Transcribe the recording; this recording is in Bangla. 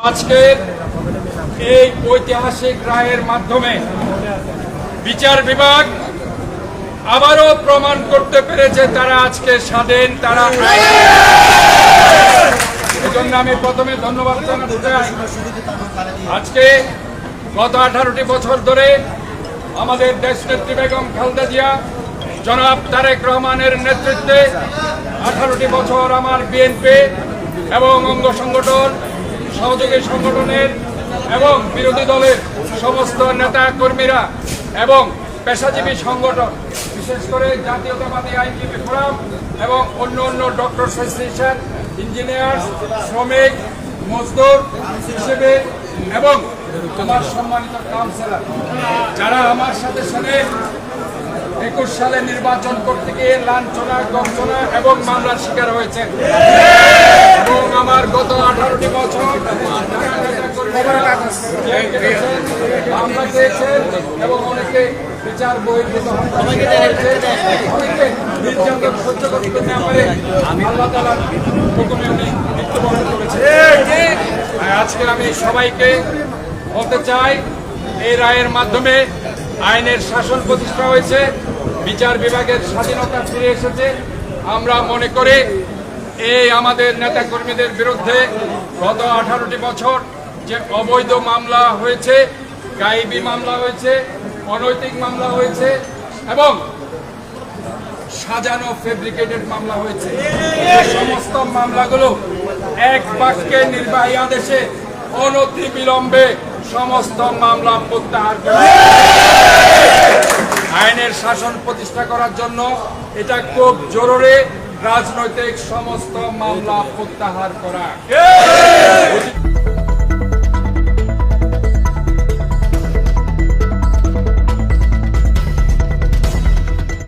আজকের এই ঐতিহাসিক রায়ের মাধ্যমে বিচার বিভাগ আবারও প্রমাণ করতে পেরেছে তারা আজকে স্বাধীন, তারা এই জন্য আমি প্রথমে ধন্যবাদ জানাতে আজকে গত আঠারোটি বছর ধরে আমাদের দেশনেত্রী বেগম খালেদা জিয়া, জনাব তারেক রহমানের নেতৃত্বে আঠারোটি বছর আমার বিএনপি এবং অঙ্গ সংগঠন সহযোগী সংগঠনের এবং বিরোধী দলের সমস্ত নেতা কর্মীরা এবং পেশাজীবী সংগঠন, বিশেষ করে জাতীয়তাবাদী আইনজীবী ফোরাম এবং অন্য অন্য ডক্টর অ্যাসোসিয়েশন ইঞ্জিনিয়ার শ্রমিক, মজদুর হিসেবে এবং আমার সম্মানিত কাউন্সিলর, যারা আমার সাথে সাথে একুশ সালে নির্বাচন করতে গিয়ে লাঞ্ছনা গঞ্চনা এবং মামলার শিকার হয়েছে এবং আমার গত আঠারোটি বছর মামলা খেয়েছেন এবং অনেকে বিচার বহির্ভূত অনেকে নির্যাতন সহ্য করতে না পারে আল্লাহ তালার হুকুমে উনি মৃত্যুবরণ করেছেন। আর আজকে আমি সবাইকে বলতে চাই এই রায়ের মাধ্যমে আইনের শাসন প্রতিষ্ঠা হয়েছে, বিচার বিভাগের স্বাধীনতা ফিরে এসেছে। আমরা মনে করি এই আমাদের নেতা কর্মীদের বিরুদ্ধে গত আঠারোটি বছর যে অবৈধ মামলা হয়েছে, গাইবি মামলা হয়েছে, অনৈতিক মামলা হয়েছে এবং সাজানো ফেব্রিকেটেড মামলা হয়েছে। সমস্ত মামলাগুলো এক বাক্যে নির্বাহী আদেশে অনতি বিলম্বে সমস্ত মামলা প্রত্যাহার করে। আইনের শাসন প্রতিষ্ঠা করার জন্য এটা খুব জরুরি রাজনৈতিক সমস্ত মামলা প্রত্যাহার করা।